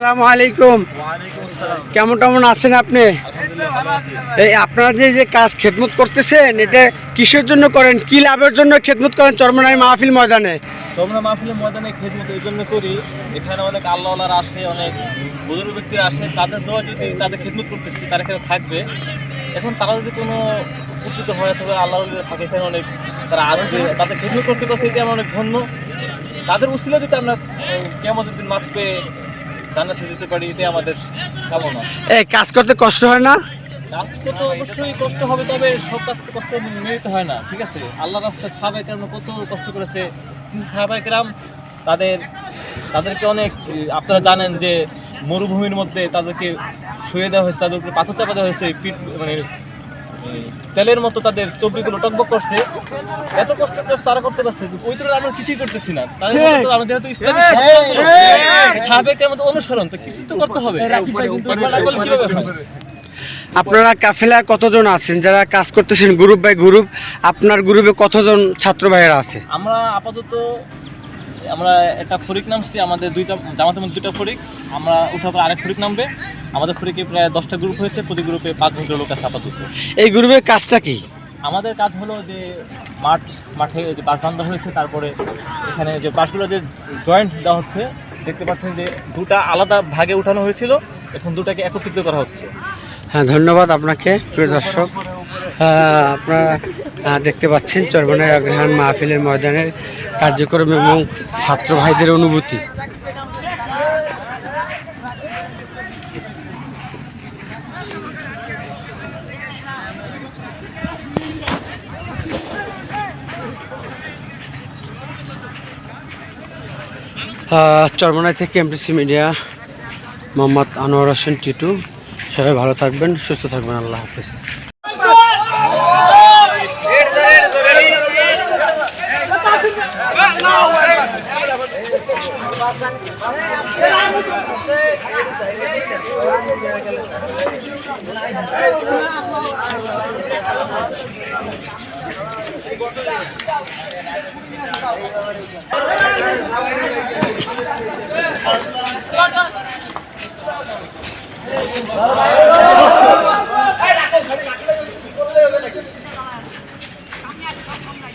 আসসালামু আলাইকুম। কেমন কেমন আছেন আপনি? এই আপনারা যে যে কাজ খেদমত করতেছেন এটা কিসের জন্য করেন? কি লাভের জন্য খেদমত করেন চরমনাই মাহফিল ময়দানে? তোমরা মাহফিলের ময়দানে খেদমত এই জন্য করি এখানে অনেক আল্লাহওয়ালার আসে অনেক বুজুর্গ ব্যক্তিরা আসে তাদের দোয়া যদি তাদের খেদমত করতেছি তারা এখানে থাকবে। এখন তারা যদি কোনো উপকৃত হয় অথবা আল্লাহ থাকে এখানে অনেক তারা আসবে তাদের খেদমত করতে পারছে এটা আমরা অনেক ধন্য। তাদের উচিলা যদি আমরা কেমন দিন মাপ পেয়ে জান্নাতে যেতে পারি এটাই আমাদের কামনা। এই কাজ করতে কষ্ট হয় না? কাজ করতে অবশ্যই কষ্ট হবে তবে সব কাজ কষ্ট হয় না ঠিক আছে? আল্লাহ রাস্তায় সাহাবাই কেরাম কত কষ্ট করেছে। কিন্তু সাহাবাই কেরাম তাদের তাদেরকে অনেক আপনারা জানেন যে মরুভূমির মধ্যে তাদেরকে শুয়ে দেওয়া হয়েছে তাদের উপরে পাথর চাপা দেওয়া হয়েছে পিঠ মানে তেলের মতো তাদের চবড়িগুলো টকবক করছে। এত কষ্ট তারা করতে পারছে ওই তুলনায় আমরা কিছুই করতেছি না। তাদের তো যেহেতু ইসলামী সাহাবেকের মধ্যে অনুসরণ তো কিছু তো করতে হবে। কীভাবে হয় আপনারা কাফেলা কতজন আছেন? যারা কাজ করতেছেন গ্রুপ বাই গ্রুপ আপনার গ্রুপে কতজন ছাত্র ভাইয়েরা আছে? আমরা আপাতত আমরা একটা ফরিক নামছি আমাদের দুইটা জামাতের মধ্যে দুইটা ফরিক আমরা উঠার পর আরেক ফরিক নামবে। আমাদের ফরিকে প্রায় দশটা গ্রুপ হয়েছে প্রতি গ্রুপে পাঁচ করে লোক আছে আপাতত। এই গ্রুপের কাজটা কি? আমাদের কাজ হলো যে মাঠ মাঠে যে বাঁশ বান্ধা হয়েছে তারপরে এখানে যে বাঁশগুলো যে জয়েন্ট দেওয়া হচ্ছে দেখতে পাচ্ছেন যে দুটা আলাদা ভাগে উঠানো হয়েছিল এখন দুটাকে একত্রিত করা হচ্ছে। হ্যাঁ ধন্যবাদ আপনাকে প্রিয় দর্শক। আপনারা দেখতে পাচ্ছেন চরবনের অগ্রহায়ণ মাহফিলের ময়দানের কার্যক্রম এবং ছাত্র ভাইদের অনুভূতি। চরমনাই থেকে এমপিসি মিডিয়া মোহাম্মদ আনোয়ার হোসেন টিটু। সবাই ভালো থাকবেন, সুস্থ থাকবেন, আল্লাহ হাফিজ।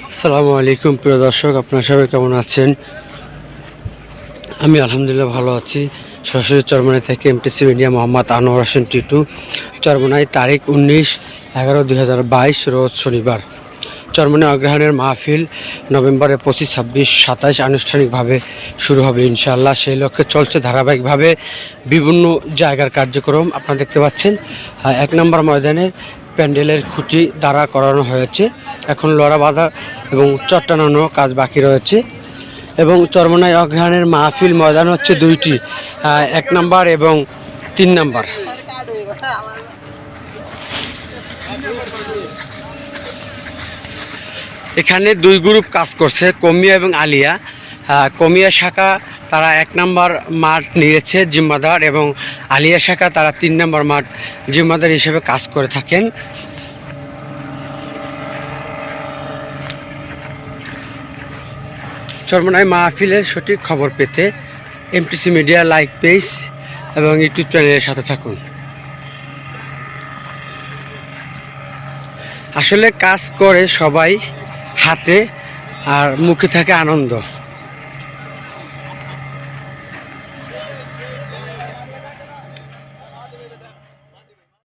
আসসালামু আলাইকুম, প্রিয় দর্শক, আপনারা সবাই কেমন আছেন? আমি আলহামদুলিল্লাহ ভালো আছি। সরাসরি চরমনাই থেকে এমটিসি মিডিয়া মোহাম্মদ আনোয়ার হোসেন টিটু। চরমনাই তারিখ উনিশ এগারো দুই রোজ শনিবার। চরমনাই অগ্রহায়ণের মাহফিল নভেম্বরে পঁচিশ, ছাব্বিশ, সাতাইশ আনুষ্ঠানিকভাবে শুরু হবে ইনশাআল্লাহ। সেই লক্ষ্যে চলছে ধারাবাহিকভাবে বিভিন্ন জায়গার কার্যক্রম আপনারা দেখতে পাচ্ছেন। এক নম্বর ময়দানে প্যান্ডেলের খুঁটি দ্বারা করানো হয়েছে। এখন লড়া বাঁধা এবং চট্টানো কাজ বাকি রয়েছে। এবং চরমনাই অগ্রহায়ণের মাহফিল ময়দান হচ্ছে দুইটি এক নাম্বার এবং তিন নাম্বার। এখানে দুই গ্রুপ কাজ করছে, কমিয়া এবং আলিয়া। কমিয়া শাখা তারা এক নাম্বার মাঠ নিয়েছে জিম্মাদার এবং আলিয়া শাখা তারা তিন নাম্বার মাঠ জিম্মাদার হিসেবে কাজ করে থাকেন। চরমনাই মাহফিলের সঠিক খবর পেতে এমটিসি মিডিয়া লাইক পেজ এবং ইউটিউব চ্যানেলের সাথে থাকুন। আসলে কাজ করে সবাই হাতে আর মুখে থাকে আনন্দ।